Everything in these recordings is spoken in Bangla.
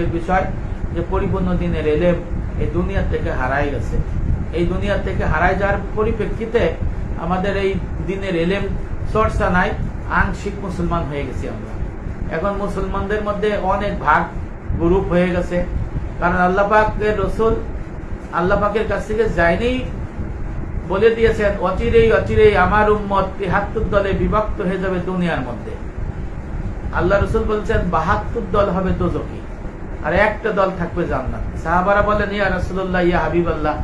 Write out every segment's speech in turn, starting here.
দুঃখের বিষয় যে পরিপূর্ণ দিনের এলেম এই দুনিয়া থেকে হারাই গেছে। এই দুনিয়া থেকে হারাই যাওয়ার পরিপ্রেক্ষিতে আমাদের এই দিনের এলেম চর্চা নাই, আংশিক মুসলমান হয়ে গেছি আমরা। এখন মুসলমানদের মধ্যে অনেক ভাগ গ্রুপ হয়ে গেছে। কারণ আল্লাহ পাকের রসুল আল্লাহ পাকের কাছ থেকে যায়নি, বলে দিয়েছেন, অচিরেই অচিরেই আমার উম্মত তিহাত্তর দলে বিভক্ত হয়ে যাবে দুনিয়ার মধ্যে। আল্লাহ রসুল বলছেন, বাহাত্তর দল হবে তো দোজকি আর একটা দল থাকবে জান্নাত। সাহাবারা বলেন, ইয়া রসুল্লাহ ইয়া হাবিব আল্লাহ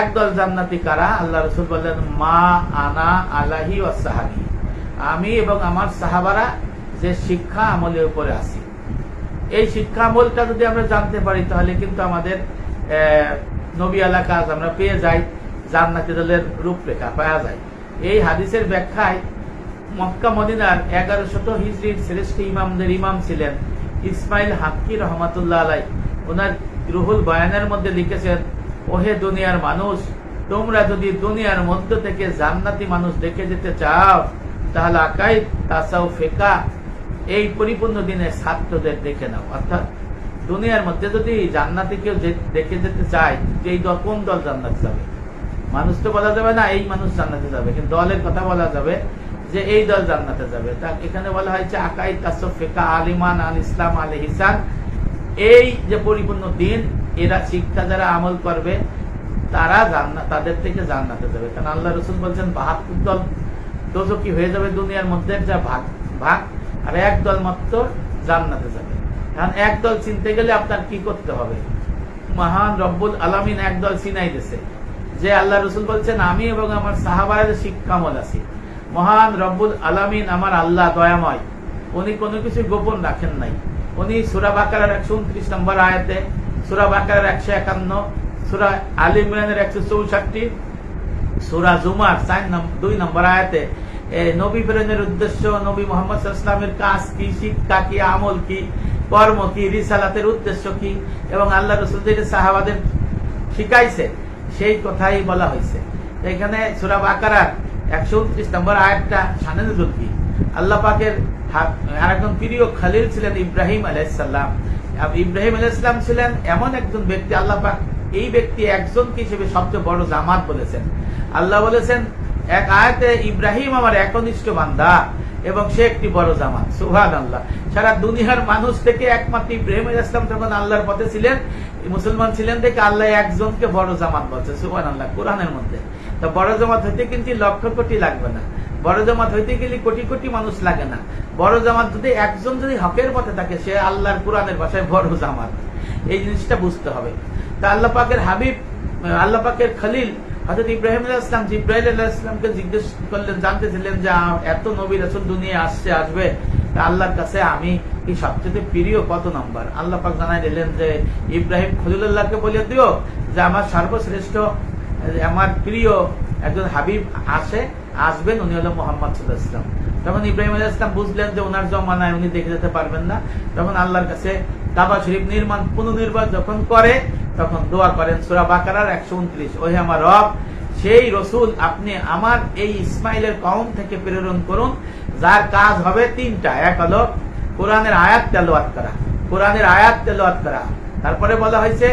এক দল জান্নাতি কারা? আল্লাহ রসুল বললেন, মা আনা আলাহি ও সাহাবি। আমি এবং আমার সাহাবারা যে শিক্ষা আমলের উপরে আছি। এই শিক্ষা আমলটা যদি আমরা জানতে পারি, তাহলে কিন্তু আমাদের নবী আলা কাজ আমরা পেয়ে যাই, জান্নাতি দলের রূপরেখা পাওয়া যায়। এই হাদিসের ব্যাখ্যায় মক্কা, মদিনার এগারো শত হিজড়ির শ্রেষ্ঠ ইমামদের ইমাম ছিলেন ইসমাইল হাক্কি রহমাতুল্লাহ আলাই, ওনার রুহুল বয়ানের মধ্যে লিখেছেন, ওহে দুনিয়ার মানুষ, তোমরা যদি দুনিয়ার মধ্য থেকে জান্নাতি মানুষ দেখে যেতে চাও, তাহলে আকাই তাসাও ফেকা, এই পরিপূর্ণ দিনে ছাত্রদের দেখে নাও। অর্থাৎ দুনিয়ার মধ্যে যদি জান্নাতি কেউ দেখে যেতে চায়, যে এই দল, কোন দল জান্নাত যাবে মানুষ তো বলা যাবে না, এই মানুষ জান্নাতে যাবে, কিন্তু দলের কথা বলা যাবে যে এই দল জান্নাতে যাবে। তা এখানে বলা হয়েছে আকাই তাসফ ফেকা আলিমান আল ইসলাম আল হিসান। এই যে পরিপূর্ণ দিন, এরা শিক্ষা যারা আমল করবে, তারা জান্নাত তাদের থেকে জান্নাতে যাবে। কারণ আল্লাহ রসুল বলছেন, বাহাত্তর দল দোজকি হয়ে যাবে দুনিয়ার মধ্যে, যা ভাগ ভাগ, আর এক দল মাত্র জান্নাতে যাবে। কারণ এক দল চিনতে গেলে আপনার কি করতে হবে? মহান রব্বুল আলামিন এক দল চিনাই দিছে যে আল্লাহ রসুল বলছেন, আমি এবং আমার সাহাবায়ের শিক্ষামল আছি মহান রব্বুল আলামিন আমার আল্লাহ দয়াময়। উনি কোনো কিছু গোপন রাখেন নাই। উনি সুরা বাকারের একশো উনত্রিশ নম্বর আয়াতে, সুরা বাকারের একশো একান্ন, সুরা আলিমের একশো চৌষট্টি, সুরা জুমার চার দুই নম্বর আয়াতে নবী প্রেরণের উদ্দেশ্য, নবী মোহাম্মদ ইসলামের কাজ কি, শিক্ষা কি, আমল কি, কর্ম কি, রিসালাতের উদ্দেশ্য কি এবং আল্লাহ রসুল সাহাবাদের শিখাইছে, সেই কথাই বলা হয়েছে এখানে সুরা বাকারার একশো উনত্রিশ নম্বর আল্লাহ পাকের হা- আরেকজন প্রিয় খালিল ছিলেন ইব্রাহিম আলাইসাল্লাম ইব্রাহিম আলাইসাল্লাম ছিলেন এমন একজন ব্যক্তি, আল্লাহ পাক এই ব্যক্তি একজনকে হিসেবে সবচেয়ে বড় জামাত বলেছেন। আল্লাহ বলেছেন, এক আয়াতে ইব্রাহিম আমার একনিষ্ঠ বান্দা এবং সে একটি বড় জামাত। সুহান আল্লাহ সারা দুনিয়ার মানুষ থেকে একমাত্র ইব্রাহিম আলাইহিস সালাম যখন আল্লাহর পথে ছিলেন, মুসলমান ছিলেন দেখে আল্লাহ একজনকে বড় জামাত বলছে সুহান আল্লাহ কোরআনের মধ্যে। তো বড় জামাত হইতে কিন্তু লক্ষ কোটি লাগবে না। বড় জামাত হইতে গেলে কোটি কোটি মানুষ লাগে না। বড় জামাত যদি একজন যদি হকের পথে থাকে, সে আল্লাহর কোরআনের ভাষায় বড় জামাত। এই জিনিসটা বুঝতে হবে। তা আল্লাহ পাকের হাবিব, আল্লাহ পাকের খলিল হজরত ইব্রাহিম ইসলাম জিব্রাহিল আল্লাহ ইসলামকে জিজ্ঞেস করলেন, জানতেছিলেন যে এত নবী রসুল দুনিয়া আসছে, আসবে? আল্লাহর কাছে আমি কি সবচেয়ে প্রিয় কত নম্বর? আল্লাহ পাক জানাই দিলেন যে, ইব্রাহিম খলিলুল্লাহকে বলে দিও যে, আমার সর্বশ্রেষ্ঠ আমার প্রিয় একজন হাবিব আসে আসবেন, উনি হলো মোহাম্মদ সাল্লাহ ইসলাম তখন ইব্রাহিম আলাহ ইসলাম বুঝলেন যে ওনার জমানায় উনি দেখে যেতে পারবেন না। তখন আল্লাহর কাছে কাবা শরীফ নির্মাণ পুনর্নির্মাণ যখন করে, তখন দোয়া করেন সুরা বাকারার একশো উনত্রিশ। ওহে আমার রব, সেই রসুল আপনি আমার এই ইসমাইলের কম থেকে প্রেরণ করুন, যার কাজ হবে তিনটা। এক হলো কোরআনের আয়াত তেলোয়াত করা। কোরআনের আয়াত তেলোয়াত করা। তারপরে বলা হয়েছে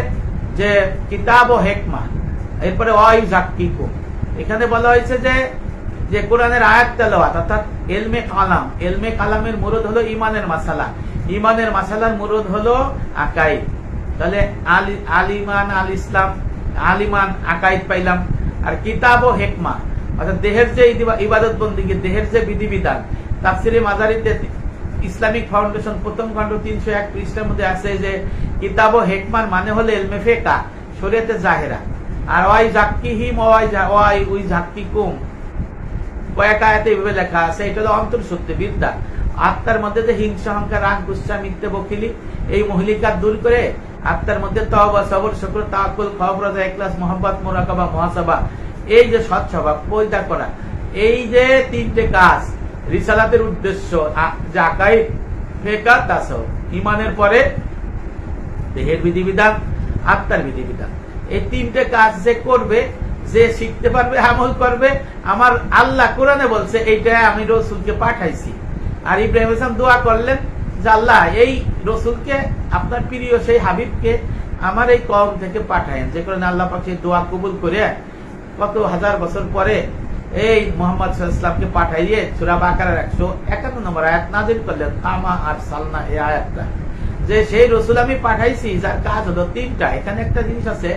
যে কিতাব ও হেকমা। এরপরে অয় জাক্কিকুম এখানে বলা হয়েছে যে যে কোরআনের আয়াত তেলাওয়াত, অর্থাৎ এলমে কালাম, এলমে কালামের মুরদ হলো ইমানের মাসালা। ইমানের মাসালার মুরদ হলো আকাই তাহলে আলি আলিমান আল ইসলাম আলিমান আকাইদ পাইলাম। আর কিতাব ও হেকমা, অর্থাৎ দেহের যে ইবাদত বন্দিকে দেহের যে বিধিবিধান, তাফসিরে মাজারিতে ইসলামিক ফাউন্ডেশন প্রথম খণ্ড তিনশো এক পৃষ্ঠার মধ্যে আছে যে, কিতাব ও হেকমার মানে হলো এলমে ফেকা, শরীয়তে জাহেরা। আর ওয়াই জাক্কি হিম ওয়াই ওয়াই উই জাক্কি কুম। কয়েক আয়াতে এভাবে লেখা আছে, এটা হলো বিদ্যা। আত্মার মধ্যে যে হিংসা রাগ গুসা মিথ্যে, বকিলি, এই মহিলিকা দূর করে আত্মার মধ্যে সবর, শুক্র তাকুল একলাস মোহাম্মদ মোরাকাবা, মহাসভা, এই যে করা। এই যে তিনটে কাজ, রিসালাতের উদ্দেশ্য জাকাই ফেকা তাসও ইমানের পরে দেহের বিধিবিধান, আত্মার বিধিবিধান। এই তিনটে কাজ যে করবে, যে শিখতে পারবে, আমল করবে, আমার আল্লাহ কোরআনে বলছে এইটা আমি রসুলকে পাঠাইছি। আর ইব্রাহিম ইসলাম দোয়া করলেন যে, আল্লাহ, এই রসুলকে, আপনার প্রিয় সেই হাবিবকে আমার এই কম থেকে পাঠায়েন। যে কারণে আল্লাহ সেই দোয়া কবুল করে কত হাজার বছর পরে এই মোহাম্মদ ইসলামকে পাঠাইয়ে সুরা বাকারের একশো একান্ন নম্বর আয়াত নাজিল করলেন, কামা আর সালনা এই আয়াতটা। যে সেই রসুল আমি পাঠাইছি, যার কাজ হলো তিনটা। এখানে একটা জিনিস আছে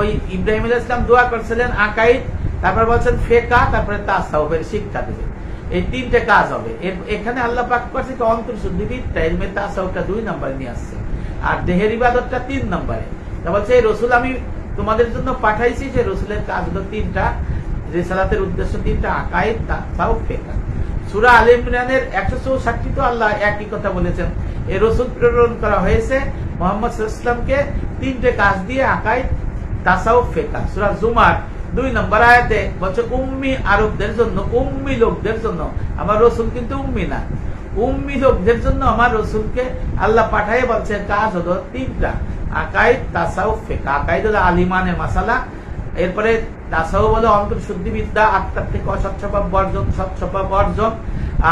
ওই ইব্রাহিম ইসলাম দোয়া করছিলেন আকাইদ, তারপর বলছেন ফেকা, তারপরে তাসাউফের শিক্ষা দেবে। এই তিনটে কাজ হবে। এখানে আল্লাহ পাক করছে কি, অন্তর শুদ্ধিবিদটা এলমে তাসাউফটা দুই নম্বরে নিয়ে আসছে, আর দেহের ইবাদতটা তিন নম্বরে। তা বলছে, এই রসুল আমি তোমাদের জন্য পাঠাইছি, যে রসুলের কাজ হলো তিনটা, রেসালাতের উদ্দেশ্য তিনটা, আকাইদ, তাসাউফ, ফেকা। সুরা আল ইমরানের একশো চৌষট্টি তো আল্লাহ একই কথা বলেছেন। এই রসুল প্রেরণ করা হয়েছে মোহাম্মদ ইসলামকে তিনটে কাজ দিয়ে আকাই তাসাউ ফেকা সুরা জুমার দুই নম্বর আয়াতে বলছে, উম্মি আরবদের জন্য, উম্মি লোকদের জন্য। আমার রসুল কিন্তু উম্মি না। উম্মি লোকদের জন্য আমার রসুলকে আল্লাহ পাঠায় বলছে, কাজ হলো তিনটা আকাইদ তাসাউ ফেকা আকাইদ হলো আলিমানের মাসালা। এরপরে তাসাউ বলে অন্তর শুদ্ধি বিদ্যা আত্মার থেকে অসচ্ছপা বর্জন সচ্ছপা বর্জন,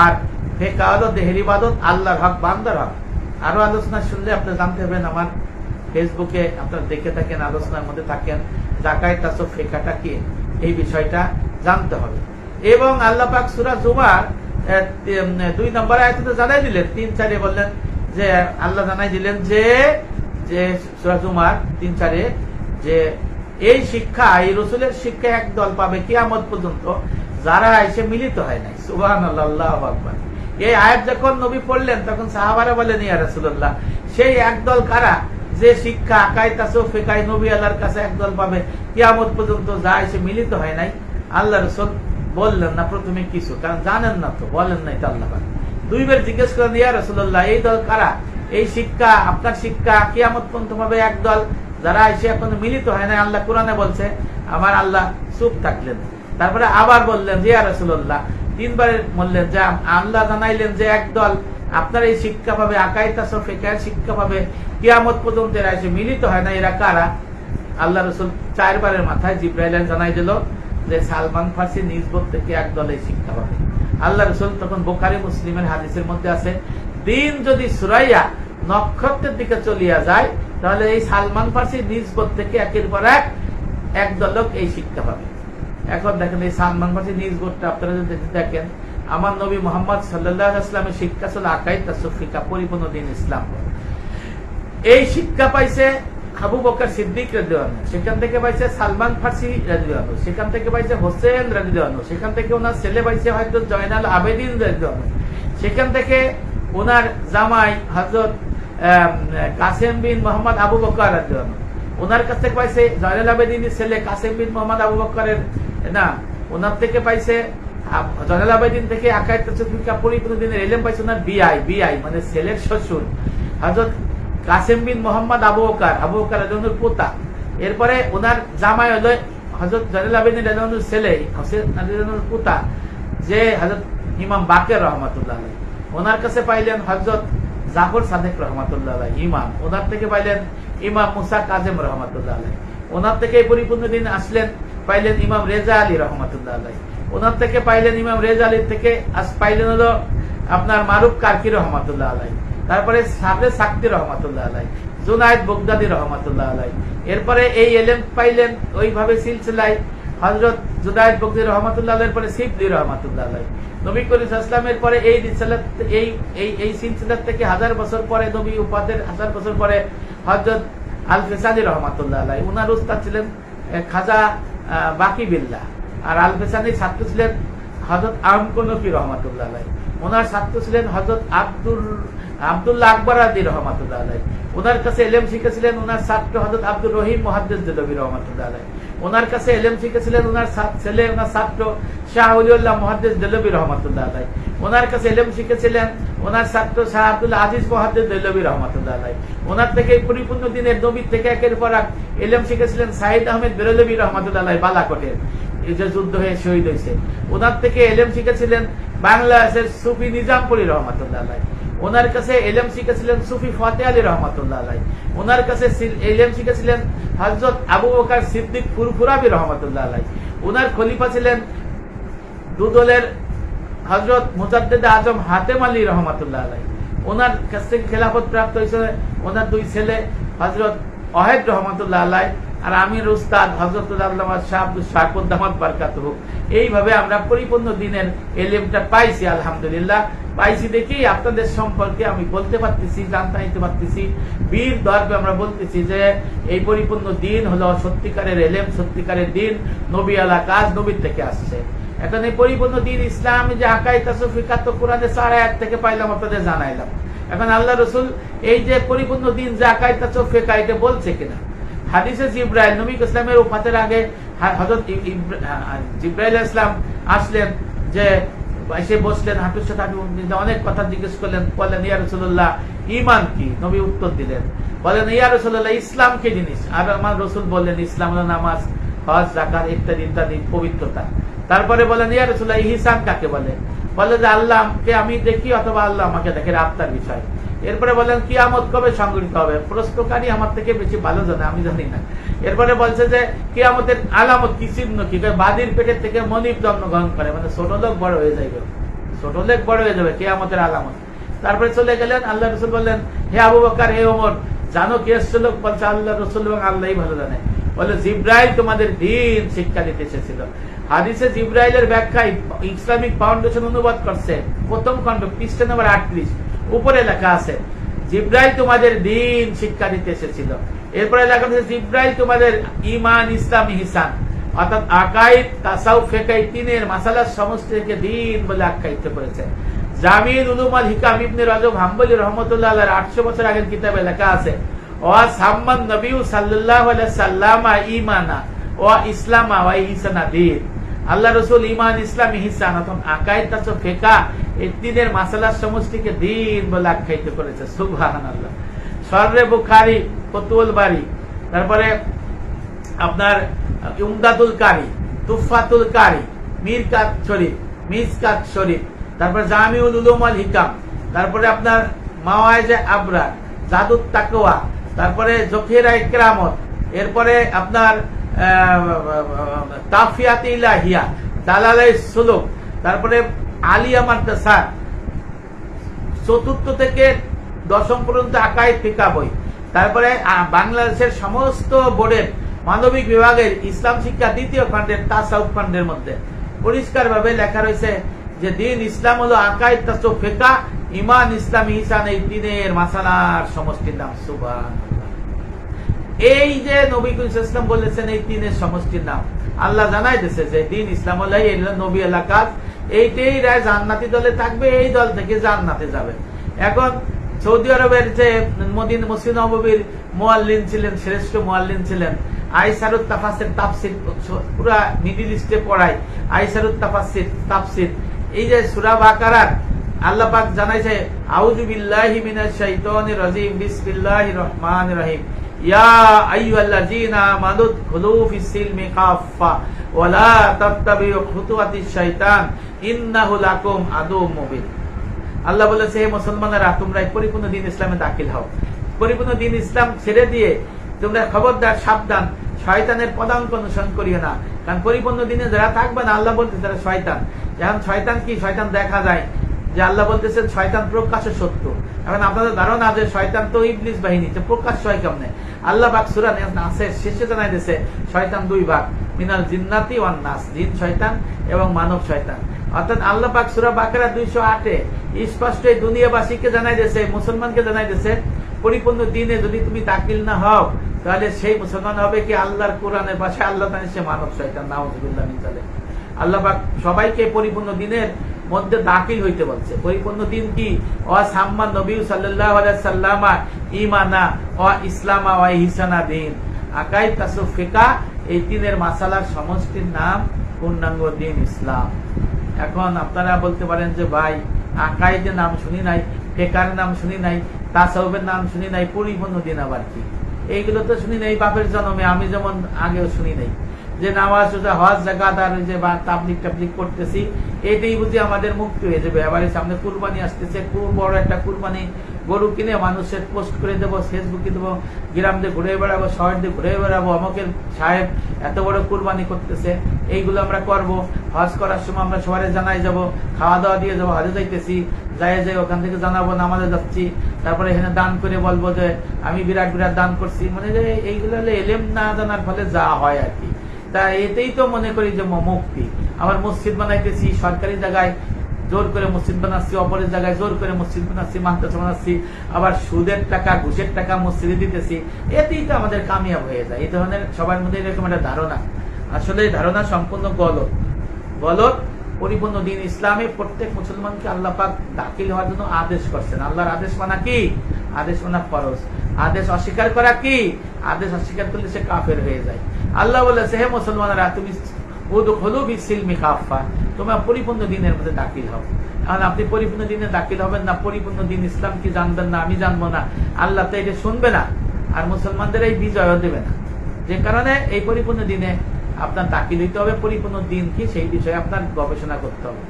আর ফেকা হলো দেহের আল্লাহর হক বান্দার হক। আরও আলোচনা শুনলে আপনি জানতে পারবেন আমার ফেসবুকে আপনারা দেখে থাকেন, আলোচনার মধ্যে থাকেন, জাকায় তাসব ফেকাটা কি? এই বিষয়টা জানতে হবে। এবং আল্লাহ পাক সুরা জুমার দুই নম্বর আয়াতে জানাই দিলেন, তিন চারে বললেন যে, আল্লাহ জানাই দিলেন যে যে সুরা জুমার তিন চারে যে এই শিক্ষা, এই রসুলের শিক্ষা এক দল পাবে কিয়ামত পর্যন্ত, যারা এসে মিলিত হয় নাই। সুবাহ আকবার। এই আয়াত যখন নবী পড়লেন, তখন সাহাবারা বলেন ইয়া রাসূলুল্লাহ, সেই একদল কারা? যে শিক্ষা আকাই তাসো ফেকাই নবী আল্লাহর কাছে একদল পাবে, কিয়ামত পর্যন্ত যা এসে মিলিত হয় নাই, আল্লাহ রসুল বললেন না প্রথমে কিছু, কারণ জানেন না তো, বলেন নাই তো আল্লাহ দুইবার জিজ্ঞেস করেন, ইয়া রাসূলুল্লাহ, এই দল কারা? এই শিক্ষা, আপনার শিক্ষা কিয়ামত পর্যন্ত পাবে একদল যারা এসে এখন মিলিত হয় না আল্লাহ কোরআনে বলছে, আমার আল্লাহ চুপ থাকলেন। তারপরে আবার বললেন যে রাসুল্লাহ তিনবার বললেন যে, আল্লাহ জানাইলেন যে, একদল আপনার এই শিক্ষা পাবে আকাইতা শিক্ষা পাবে। কিয়ামত পর্যন্ত এরা এসে মিলিত হয় না এরা কারা? আল্লাহ রসুল চারবারের মাথায় জিব্রাইল জানাই দিল যে, সালমান ফার্সি নিজবত থেকে একদল এই শিক্ষা পাবে। আল্লাহ রসুল তখন বোখারি মুসলিমের হাদিসের মধ্যে আছে, দিন যদি সুরাইয়া নক্ষত্রের দিকে চলিয়া যায়, তাহলে এই সালমান ফার্সি নিজবত থেকে একের পর এক একদল এই শিক্ষা পাবে। এখন দেখেন এই সালমান ফার্সি নিজ বোর্ডটা আপনারা যদি দেখেন, আমার নবী মোহাম্মদ সাল্লাহ শিক্ষা ছিল আকাই তাসফিকা পরিপূর্ণ দিন ইসলাম। এই শিক্ষা পাইছে আবু বকর সিদ্দিক রাজিওয়ানু সেখান থেকে পাইছে সালমান ফার্সি রাজিওয়ানু সেখান থেকে পাইছে হোসেন রাজিওয়ানু সেখান থেকে ওনার ছেলে পাইছে হয়তো জয়নাল আবেদিন রাজিওয়ানু সেখান থেকে ওনার জামাই হজরত কাসেম বিন মোহাম্মদ আবু বকর ওনার কাছ থেকে পাইছে জয়নাল আবেদিনের ছেলে কাসেম বিন মোহাম্মদ আবু বকরের, না, ওনার থেকে পাইছে জয়নাল আবেদিন থেকে আকায় পরিপূর্ণ এলেম পাইছে ওনার বিআই বিআই মানে ছেলের শ্বশুর। হজরত কাসেম বিন মোহাম্মদ আবু বকর আবু বকর রাজনুর পোতা। এরপরে ওনার জামাই হলো হজরত জয়নাল আবেদিন রাজনুর ছেলে, হোসেন রাজনুর পোতা, যে হজরত ইমাম বাকের রহমতুল্লাহ ওনার কাছে পাইলেন হজরত জাফর সাদেক রহমতুল্লাহ আলাইহ, ইমাম। ওনার থেকে পাইলেন ইমাম মুসা কাজেম রহমতুল্লাহ আলাই ওনার থেকে পরিপূর্ণ দিন আসলেন পাইলেন ইমাম রেজা আলী রহমতুল্লাহ আলাই ওনার থেকে পাইলেন ইমাম রেজা আলীর থেকে পাইলেন হলো আপনার মারুফ কার্কি রহমতুল্লাহ আলাই তারপরে সাবরে সাক্তি রহমতুল্লাহ আলাই জুনায়দ বগদাদি রহমতুল্লাহ আলাই এরপরে এই এলেম পাইলেন ওইভাবে সিলসিলায় হজরত জুদায়দ বগদি রহমতুল্লাহ আলাইয়ের পরে সিফদি রহমতুল্লাহ আলাই নবী করিম ইসলামের পরে এই এই এই সিলসিলার থেকে হাজার বছর পরে নবী উপাদের হাজার বছর পরে হজরত আল ফেসানি রহমতুল্লাহ উনার উস্তাদ ছিলেন খাজা বাকি বিল্লা আর আল ফেসানির ছাত্র ছিলেন হজরত আমকনফি রহমতুল্লাহ ওনার ছাত্র ছিলেন হজরত আব্দুল, আব্দুল্লাহ আকবর আদি রহমতুল্লাহ ওনার কাছে এলেম শিখেছিলেন ওনার ছাত্র হজরত আব্দুল রহিম মহাদ্দেস দেলবী রহমতুল্লাহ ওনার কাছে এলেম শিখেছিলেন ওনার ছেলে, ওনার ছাত্র শাহ উলিউল্লাহ মহাদ্দেস দেলবী রহমতুল্লাহ আলাই ওনার কাছে এলেম শিখেছিলেন ওনার ছাত্র শাহ আব্দুল আজিজ মহাদ্দেস দেলবী রহমতুল্লাহ আলাই ওনার থেকে পরিপূর্ণ দিনের নবীর থেকে একের পর এক এলেম শিখেছিলেন সাহিদ আহমেদ বেরলবী রহমতুল্লাহ আলাই বালাকোটের যে যুদ্ধ হয়ে শহীদ হয়েছে। ওনার থেকে এলেম শিখেছিলেন বাংলাদেশের সুফি নিজামপুরি রহমতুল্লাহ আলাই ওনার কাছে এলেম শিখেছিলেন সুফি ফতে আলী রহমতুল্লাহ আলাই। ওনার কাছে এলেম শিখেছিলেন হজরত আবু বকার সিদ্দিক ফুরফুরাবি রহমতুল্লাহ আলাই। ওনার খলিফা ছিলেন দুদলের হজরত মুজাদ্দেদ আজম হাতেম আলী রহমতুল্লাহ আলাই। ওনার কাছ থেকে খেলাফত প্রাপ্ত হয়েছে ওনার দুই ছেলে হজরত অহেদ রহমতুল্লাহ আল্লাহ আর আমির উস্তাদ আব্দুল শাকুদ্দামাদ বারকাত এইভাবে আমরা পরিপূর্ণ দিনের এলেমটা পাইছি, আলহামদুলিল্লাহ। পাইছি দেখি আপনাদের সম্পর্কে আমি বলতে পারতেছি, জানতে নিতে পারতেছি। বীর দর্বে আমরা বলতেছি যে, এই পরিপূর্ণ দিন হলো সত্যিকারের এলেম, সত্যিকারের দিন, নবী আলা কাজ নবীর থেকে আসছে। এখন এই পরিপূর্ণ দিন ইসলাম যে আকাই তাসফিকা তো কোরআনে চার আয়াত থেকে পাইলাম, আপনাদের জানাইলাম। এখন আল্লাহ রসুল এই যে পরিপূর্ণ দিন যে আকাই তাসফিকা এটা বলছে কিনা? হাদিসে জিব্রাইল, নবী ইসলামের উপাতের আগে হজরত জিব্রাইল ইসলাম আসলেন যে এসে বসলেন হাঁটুর সাথে মিলিয়ে অনেক কথা জিজ্ঞেস করলেন, বললেন, ইয়া রসুল্লাহ ইমান কি? নবী উত্তর দিলেন বলেন ইয়া রসুল্লাহ ইসলাম কি জিনিস? আর আমার রসুল বললেন, ইসলাম নামাজ, হজ জাকাত ইত্যাদি ইত্যাদি, পবিত্রতা। তারপরে বলেন ইয়া রসুল্লাহ ইহিসান কাকে বলে? বলে যে, আল্লাহকে আমি দেখি অথবা আল্লাহ আমাকে দেখে আত্মার বিষয়। এরপরে বলেন কিয়ামত কবে সংগঠিত হবে? প্রশ্নকারী আমার থেকে বেশি ভালো জানে, আমি জানি না। এরপরে বলছে যে, কিয়ামতের আলামত কি চিহ্ন কি বাদির পেটের থেকে মনিব জন্মগ্রহণ করে। মানে ছোট লোক বড় হয়ে যাবে ছোট লোক বড় হয়ে যাবে কিয়ামতের আলামত। তারপরে চলে গেলেন, আল্লাহ রসুল বললেন, হে আবু বকার, হে ওমর, জানো কে এসছে? লোক বলছে, আল্লাহ রসুল এবং আল্লাহই ভালো জানে। বলে, জিব্রাইল তোমাদের দিন শিক্ষা দিতে এসেছিল। হাদিসে জিব্রাইলের ব্যাখ্যায় ইসলামিক ফাউন্ডেশন অনুবাদ করছে, প্রথম খণ্ড, পৃষ্ঠা নম্বর আটত্রিশ। উপরে লেখা আছে, জিব্রাইল তোমাদের দিন শিক্ষা দিতে এসেছিল। এরপরে লেখা আছে, জিব্রাইল তোমাদের ইমান ইসলাম হিসান অর্থাৎ আকাইদ তাসাউ ফেকাই তিনের মাসালার দিন বলে আখ্যায়িত করেছে। জামিন উলুমাল হিকাম ইবনে রজব হাম্বলি রহমতুল্লাহ আটশো বছর আগের কিতাবে লেখা আছে ও সাম্মান আলাইহি সাল্লামা ঈমানা ও ইসলামা ওয়া ইহসানা দিন। আল্লাহ রসুল ইমান ইসলাম মাসালার সমষ্টিকে দিন বলে আখ্যায়িত করেছে। সুবহানাল্লাহ। সর্রে বুখারী বাড়ি তারপরে আপনার উমদাতুল কারি তুফাতুল কারি শরীফ শরীফ, তারপর জামিউল উলুম আল হিকাম, তারপরে আপনার মাওয়াইজে আবরার, জাদুত তাকওয়া, তারপরে জখিরা ইকরামত, এরপরে আপনার তাফিয়াত ইলাহিয়া দালালাই সুলুক তারপরে আলিয়া মাদ্রাসা চতুর্থ থেকে দশম পর্যন্ত আকাই ফিকা বই। তারপরে বাংলাদেশের সমস্ত বোর্ডের মানবিক বিভাগের ইসলাম শিক্ষা দ্বিতীয় খণ্ডের তাসাউফ খণ্ডের মধ্যে। পরিষ্কার ভাবে লেখা রয়েছে যে, দিন ইসলাম হলো আকাই তাসো ফেকা ইমান ইসলাম ইসান এই দিনের মাসালার সমষ্টির নাম। সুবান এই যে নবী ইসলাম বলেছেন এই দিনের সমষ্টির নাম, আল্লাহ জানাই দিছে যে দিন ইসলাম নবী এলাকাত এইটাই রায় জান্নাতি দলে থাকবে, এই দল থেকে জান্নাতে যাবে। এখন সৌদি আরবের যে মদিন মসিদ নবীর মোয়াল্লিন ছিলেন, শ্রেষ্ঠ মোয়াল্লিন ছিলেন, আইসারুত তাফাসের তাফসির পুরা মিডিল ইস্টে পড়ায়, আইসারুত তাফাসির তাফসির। এই যে সুরা বাকারার, আল্লাহ পাক জানাইছে, আউযু বিল্লাহি মিনাশ শাইতানির রাজিম, বিসমিল্লাহির রহমানির রহিম। আল্লাহ বলেছে, হে মুসলমানেরা, তোমরা পরিপূর্ণ দিন ইসলামে দাখিল হও। পরিপূর্ণ দিন ইসলাম ছেড়ে দিয়ে তোমরা খবরদার, সাবধান, শয়তানের পদাঙ্ক অনুসরণ করিও না। কারণ পরিপূর্ণ দিনে যারা থাকবে না, আল্লাহ বলতে তারা শয়তান। এখন শয়তান কি? শয়তান দেখা যায়। যে আল্লাহ বলতেছেন শয়তান প্রকাশ্য সত্য। এখন আপনাদের ধারণা যে শয়তান তো ইবলিস বাহিনী, তো প্রকাশ্য হয় কেমনে? আল্লাহ বাক সুরা নাসের শেষে জানাই দিয়েছে, শয়তান দুই ভাগ, মিনাল জিন্নাতি ওয়ান নাস, জিন শয়তান এবং মানব শয়তান। অর্থাৎ আল্লাহ পাক সুরা বাকেরা দুইশো আটে স্পষ্ট এই দুনিয়াবাসীকে জানাই দিয়েছে, মুসলমানকে জানাই দিয়েছে, পরিপূর্ণ দিনে যদি তুমি দাখিল না হও, তাহলে সেই মুসলমান হবে কি আল্লাহর কোরআনের পাশে আল্লাহ তাহলে সে মানব শয়তান, নাউজুবিল্লাহ মিন আল্লাহ পাক সবাইকে পরিপূর্ণ দিনের মধ্যে দাখিল হইতে বলছে। পরিপূর্ণ দিন কি ও সাম্মান নবী সাল্লামা ইমানা ও ইসলামা ও হিসানা দিন আকাই তাসুফ ফিকা এই দিনের মাসালার সমষ্টির নাম পূর্ণাঙ্গ দিন ইসলাম। এখন আপনারা বলতে পারেন যে, ভাই, আকাইদের নাম শুনি নাই, ফেকার নাম শুনি নাই তাসাউবের নাম শুনি নাই, পরিপূর্ণ দিন আবার কি? এইগুলো তো শুনি নাই, বাপের জন্মে, আমি যেমন আগেও শুনি নাই। যে নামাজ হজ জাগাত আর যে বা তাবলিক টাবলিক করতেছি এটাই বুঝি আমাদের মুক্তি হয়ে যাবে। এবারে সামনে কুরবানি আসতেছে, খুব বড় একটা কুরবানি। গরু কিনে মানুষের পোস্ট করে দেবো ফেসবুকে দেবো, গ্রাম দিয়ে ঘুরে বেড়াবো, শহর দিয়ে ঘুরে বেড়াবো আমাকে সাহেব এত বড় কুরবানি করতেছে, এইগুলো আমরা করব। হজ করার সময় আমরা শহরে জানাই যাব খাওয়া দাওয়া দিয়ে যাব, হজে যাইতেছি যাই যাই ওখান থেকে জানাব, নামাজে যাচ্ছি। তারপরে এখানে দান করে বলব যে, আমি বিরাট বিরাট দান করছি। মানে যে এইগুলো এলেম না জানার ফলে যা হয় আর কি। তা এতেই তো মনে করি যে মুক্তি। আবার মসজিদ বানাইতেছি, সরকারি জায়গায় জোর করে মসজিদ বানাচ্ছি, অপরের জায়গায় জোর করে মসজিদ বানাচ্ছি, মাদ্রাসা বানাচ্ছি, আবার সুদের টাকা, ঘুষের টাকা মসজিদে দিতেছি, এতেই তো আমাদের কামিয়াব হয়ে যায়। এই ধরনের সবার মধ্যে এরকম একটা ধারণা। আসলে ধারণা সম্পূর্ণ গলত। গলত, পরিপূর্ণ দিন ইসলামে প্রত্যেক মুসলমানকে আল্লাহ পাক দাখিল হওয়ার জন্য আদেশ করছেন। আল্লাহর আদেশ মানা কি? আদেশ মানা ফরজ। আদেশ অস্বীকার করা কি? আদেশ অস্বীকার করলে সে কাফের হয়ে যায়। আল্লাহ বলেছে হে মুসলমানেরা, তুমি হলু বিসিলমি কাফা তোমরা পরিপূর্ণ দিনের মধ্যে দাখিল হও। কারণ আপনি পরিপূর্ণ দিনে দাখিল হবেন না, পরিপূর্ণ দিন ইসলাম কি জানবেন না, আমি জানব না। আল্লাহ তো এটা শুনবে না, আর মুসলমানদের এই বিজয় দেবে না। যে কারণে এই পরিপূর্ণ দিনে আপনার দাখিল হইতে হবে, পরিপূর্ণ দিন কি সেই বিষয়ে আপনার গবেষণা করতে হবে।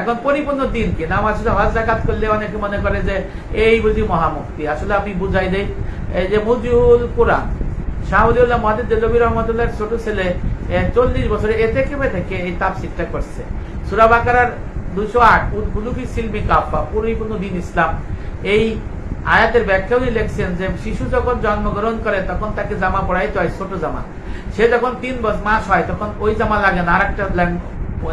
এখন পরিপূর্ণ দিন কি? নামাজ, হজ জাকাত করলে অনেকে মনে করে যে, এই বুঝি মহামুক্তি আসলে আপনি বুঝাই দেই। এই যে মুজিবুল কোরআন রহমতুল্লাহর ছোট ছেলে চল্লিশ বছরে থেকে এই করছে। সুরাবাকার দুশো আট উদ্গুলুকি পরিপূর্ণ দিন ইসলাম। এই আয়াতের ব্যাখ্যা উনি লিখছেন যে, শিশু যখন জন্মগ্রহণ করে তখন তাকে জামা পড়াইতে হয়, ছোট জামা। সে যখন তিন মাস হয়, তখন ওই জামা লাগে না আর একটা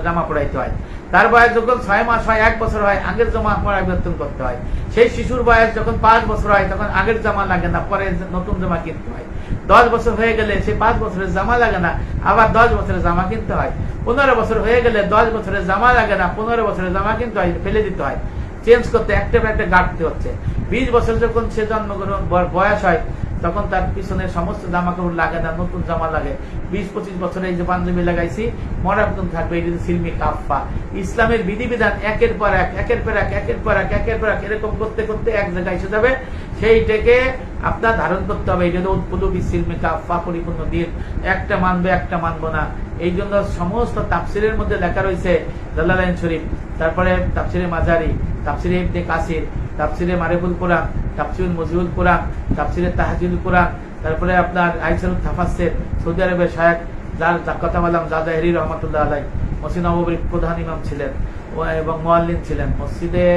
জামা পড়াইতে হয়। তার বয়স যখন ছয় মাস হয়, এক বছর হয়, আগের জামা পরিবর্তন করতে হয়। সেই শিশুর বয়স যখন পাঁচ বছর হয়, তখন আগের জামা লাগে না, পরে নতুন জামা কিনতে হয়। দশ বছর হয়ে গেলে সে পাঁচ বছরের জামা লাগে না, আবার দশ বছরের জামা কিনতে হয়। পনেরো বছর হয়ে গেলে দশ বছরের জামা লাগে না, পনেরো বছরের জামা কিনতে হয়, ফেলে দিতে হয়। চেঞ্জ করতে একটা পর একটা গাঁটতে হচ্ছে। বিশ বছর যখন সে জন্মগ্রহণ বয়স হয়, তখন তার পিছনে সমস্ত জামা কাপড় লাগে না, নতুন জামা লাগে। বিশ পঁচিশ বছরে এই যে পাঞ্জাবি লাগাইছি মরাবদন থাকবে, এই যে সিলমি কাফা ইসলামের বিধিবিধান একের পর এক, একের পর এক, একের পর এক, একের পর এক, এরকম করতে করতে এক জায়গায় এসে যাবে। সেইটাকে আপনার ধারণ করতে হবে, এই জন্য উৎপলবী সিলমি কাফা পরিপূর্ণ দিন একটা মানবে, একটা মানব না। এই জন্য সমস্ত তাফসিরের মধ্যে লেখা রয়েছে জালালাইন শরীফ, তারপরে তাফসিরে মাজারি, তাফসিরে ইবনে কাসির, তাফসিরে মারিফুল কোরআন, তাফসিরুল মজিউল কোরআন, তাফসিরে তাহাজুল কোরআন, তারপরে আপনার আইসাল তাফাসের সৌদি আরবের শায়েক যার কথা বললাম জাদা হেরি রহমতুল্লাহ আলাই মসজিদ নবীর প্রধান ইমাম ছিলেন এবং মোয়াল্লিন ছিলেন। মসজিদে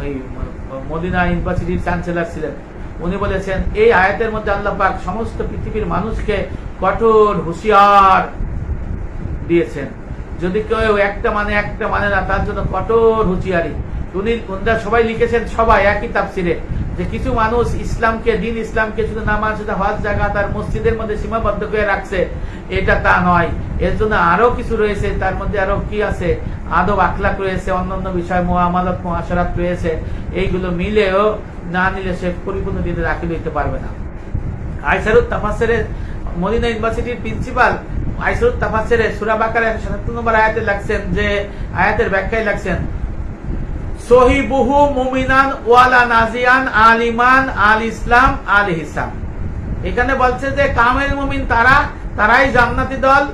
ওই মদিনা ইউনিভার্সিটির চ্যান্সেলার ছিলেন। উনি বলেছেন, এই আয়াতের মধ্যে আল্লাহ পাক সমস্ত পৃথিবীর মানুষকে কঠোর হুঁশিয়ার দিয়েছেন। যদি কেউ একটা মানে একটা মানে না, তার জন্য কঠোর হুঁশিয়ারি। উনি সবাই লিখেছেন সবাই একই তাফসিরে। যে কিছু মানুষ ইসলামকে, দিন ইসলামকে শুধু নামাজ, শুধু হজ জায়গা তার মসজিদের মধ্যে সীমাবদ্ধ করে রাখছে, এটা তা নয়। এর জন্য আরও কিছু রয়েছে, তার মধ্যে আরও কি আছে? আদব আখলাক রয়েছে, অন্যান্য বিষয় মোহামালত মহাসারাত রয়েছে। এইগুলো মিলেও না নিলে সে পরিপূর্ণ দিনে রাখি লইতে পারবে না। আইসারুত তাফাসের মদিনা ইউনিভার্সিটির প্রিন্সিপাল আইসারুত তাফাসের সুরাবাকার একশো সাতাত্তর নম্বর আয়াতে লাগছেন যে, আয়াতের ব্যাখ্যায় লাগছেন মুমিনান ওয়ালা নাজিয়ান আল ইসলাম, আল হিসাম এখানে বলছে যে কামেল মুমিন তারা, তারাই জান্নাতি দল,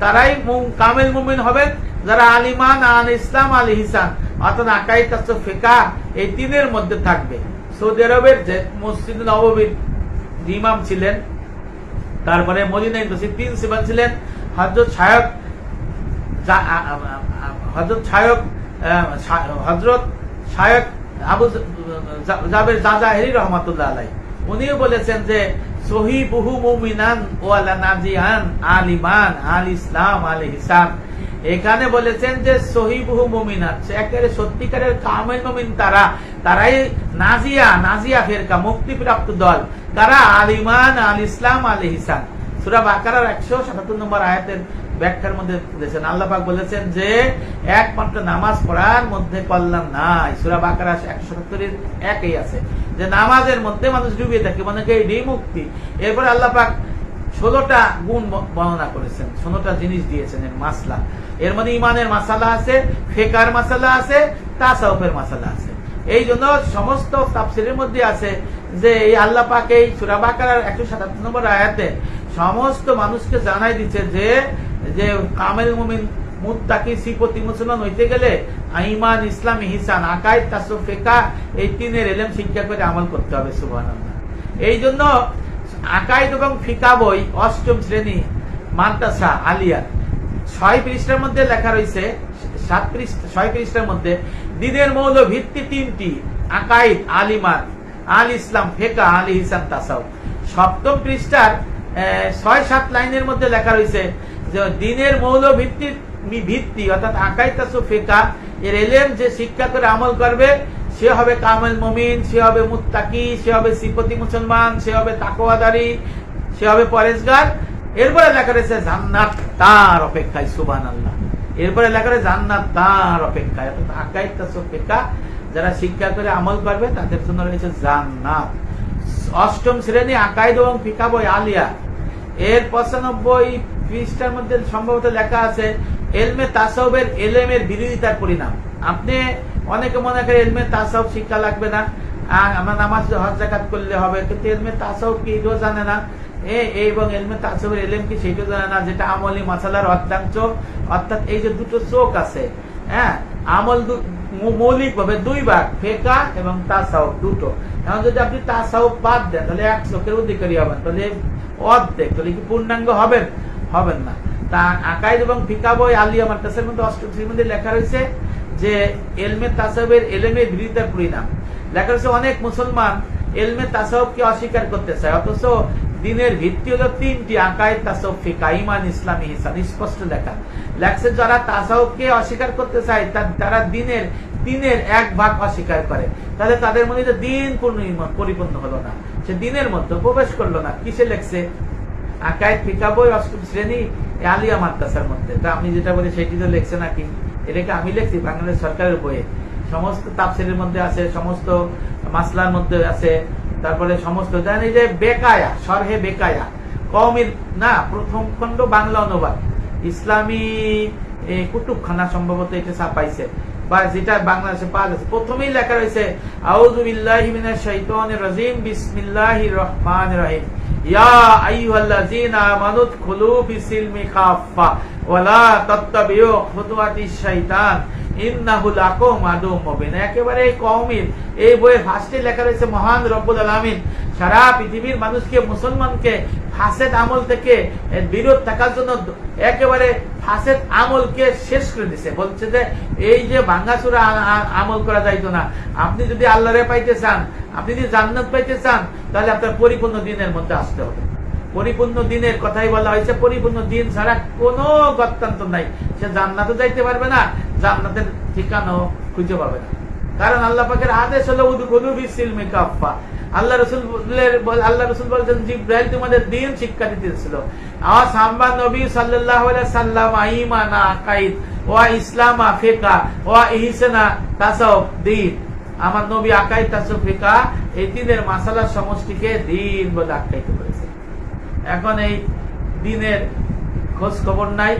তারাই কামেল মুমিন হবেন যারা আল ইসলাম, আল অর্থাৎ আকাই ফেকা এই তিনের মধ্যে থাকবে। সৌদি আরবের যে মসজিদ নববীর ইমাম ছিলেন, তারপরে মদিনা ইউনিভার্সিটি সিমান ছিলেন। হজরত আ- হজরত শা- হজরত শায়ক আবু জাবের জাজা হেরি রহমাতুল্লাহ আলাই উনিও বলেছেন যে সহি বহু মুমিনান ওয়ালা নাজিয়ান আল ইমান আল ইসলাম আল হিসাম এখানে বলেছেন যে সহি বহু মুমিনান। সে একেবারে সত্যিকারের কামেল মুমিন তারা। তারাই নাজিয়া নাজিয়া ফেরকা, মুক্তিপ্রাপ্ত দল। তারা আল ইমান আল ইসলাম আল হিসাম সুরা বাকারার একশো সাতাত্তর নম্বর আয়াতের ব্যাখ্যার মধ্যে বলেছেন আল্লাহ পাক বলেছেন যে, একমাত্র নামাজ পড়ার মধ্যে কল্যাণ নাই। সুরা বাকারা একশো সত্তরের একই আছে। যে নামাজের মধ্যে মানুষ ডুবিয়ে থাকে মানে কি এটাই মুক্তি এরপরে আল্লাহ পাক ষোলোটা গুণ বর্ণনা করেছেন, ষোলোটা জিনিস দিয়েছেন এর মাসলা। এর মধ্যে ইমানের মাসালা আছে, ফেকার মাসালা আছে, তাসাউফের মাসালা আছে। এই জন্য সমস্ত তাফসিরের মধ্যে আছে যে, এই আল্লাহ পাক এই সুরা বাকারার একশো সাতাত্তর নম্বর আয়াতে সমস্ত মানুষকে জানাই দিচ্ছে যে যে কামেল মুমিন মুত্তাকি সিপতি মুসলমান হইতে গেলে আইমান, ইসলাম, ইহসান, আকাইদ তাসুফ ফিকা এই তিনের এলেম শিক্ষা করে আমল করতে হবে, সুবহানাল্লাহ। এই জন্য আকাইদ এবং ফিকা বই অষ্টম শ্রেণি, মাদ্রাসা, আলিয়া, ছয় পৃষ্ঠার মধ্যে লেখা রয়েছে, সাত পৃষ্ঠা, ছয় পৃষ্ঠার মধ্যে দিনের মৌল ভিত্তি তিনটি, আকাইদ, আলিমান, আল ইসলাম ফেকা আলী হিসান তাসাউ সপ্তম পৃষ্ঠার ছয়, সাত লাইনের মধ্যে লেখা রয়েছে দিনের মৌল ভিত্তি ভিত্তি, অর্থাৎ আকাইদ তাসু ফেকা, এর এলেম যে শিক্ষা করে আমল করবে, সে হবে কামেল মমিন, সে হবে মুত্তাকি, সে হবে সিপতি মুসলমান, সে হবে তাকোয়াদারি সে হবে পরেশগার এরপরে লেখা রয়েছে জান্নাত তার অপেক্ষায় সুবান আল্লাহ এরপরে লেখা রয়েছে জান্নাত তার অপেক্ষায়, অর্থাৎ আকাইদ তাসু ফেকা, যারা শিক্ষা করে আমল করবে, তাদের জন্য রয়েছে জান্নাত। অষ্টম শ্রেণি আকাইদ এবং ফিকা বই আলিয়া। এর পঁচানব্বই পৃষ্ঠার মধ্যে সম্ভবত লেখা আছে, এলমে তাসাউবের এলেমের বিরোধিতার পরিণাম। আপনি অনেকে মনে করে এলমে তাসাউব শিক্ষা লাগবে না আমার নামাজ, হজ, জাকাত করলে হবে, কিন্তু এলমে তাসাউব কি এটাও জানে না। এবং এলমে তাসাউবের এলেম কি সেটাও জানে না, যেটা আমলি মাসালার অর্ধাংশ, অর্থাৎ এই যে দুটো চোখ আছে হ্যাঁ আমল মৌলিক ভাবে দুই ভাগ, ফেকা এবং তাসাউব, দুটো। এখন যদি আপনি তাসাউব বাদ দেন, তাহলে এক চোখের অধিকারী হবেন, তাহলে অর্ধেক, তাহলে কি পূর্ণাঙ্গ হবেন? হবেন না। তা আকাইদ এবং ফিকা বই আলিয়া মাদ্রাসার মধ্যে অষ্টম শ্রেণির মধ্যে লেখা রয়েছে যে, এলমে তাসাউবের এলেমের বিরোধিতার পরিণাম লেখা রয়েছে, অনেক মুসলমান এলমে তাসাউবকে অস্বীকার করতে চায়। অথচ দিনের ভিত্তি হলো তিনটি, আকাইদ, তাসাউব ফিকা ইমান ইসলামী হিসান স্পষ্ট লেখা। লেখছে, যারা তাসাউবকে অস্বীকার করতে চায়, তা- তারা দিনের দিনের এক ভাগ অস্বীকার করে। তাহলে তাদের মনে যে দিন পূর্ণ পরিপূর্ণ হলো না। সে দিনের মধ্যে প্রবেশ করল না। কিসে লেখছে? আকায় ফিকা বই অষ্টম শ্রেণি আলিয়া মাদ্রাসার মধ্যে। তা যেটা সেটি তো লেখছে নাকি? এটাকে আমি বাংলাদেশ সরকারের বইয়ে। সমস্ত তাপসিরের মধ্যে আছে সমস্ত মাসলার মধ্যে আছে তারপরে সমস্ত এই যে বেকায়া সরহে বেকায়া কমির না প্রথম খণ্ড বাংলা অনুবাদ। ইসলামী এ, কুতুবখানা সম্ভবত এটা ছাপাইছে। বা যেটা বাংলাদেশে পাওয়া যাচ্ছে প্রথমেই লেখা রয়েছে আউযু বিল্লাহি মিনাশ শাইতানির রাজিম বিসমিল্লাহির রহমানির রহিম। একেবারে এই এই বইয়ের ফার্স্টে লেখা রয়েছে মহান রব্বুল আলামিন। সারা পৃথিবীর মানুষকে, মুসলমানকে ফাসেদ আমল থেকে বিরোধ থাকার জন্য একেবারে ফাসেদ আমলকে শেষ করে দিছে। বলছে যে, এই যে আ- আমল করা যাইতো না। আপনি যদি আল্লাহরে পাইতে চান, আপনি যদি জান্নাত পাইতে চান, তাহলে আপনার পরিপূর্ণ দিনের মধ্যে আসতে হবে। পরিপূর্ণ দিনের কথাই বলা হয়েছে, পরিপূর্ণ দিন ছাড়া কোনো গত্যান্তর নাই। সে জান্নাতে যাইতে পারবে না, জান্নাতের ঠিকানাও খুঁজে পাবে না। কারণ আল্লাহ পাকের আদেশ হলো, উদুখুলু বিসিলমি কাফা আল্লাহ রসুলের আল্লাহ রসুল বলছেন, জিব্রাইল তোমাদের দিন শিক্ষা দিতেছিল আমার সাম্বা নবী আলাইহি সাল্লাম ঈমানা আকাইদ ওয়া ইসলামা দিন। আমার নবী আকাইদ তাসাউফ ফিকা এই তিনের মাসালার সমষ্টিকে দিন বলে আখ্যায়িত করেছে। এখন এই দিনের খোঁজ খবর নাই।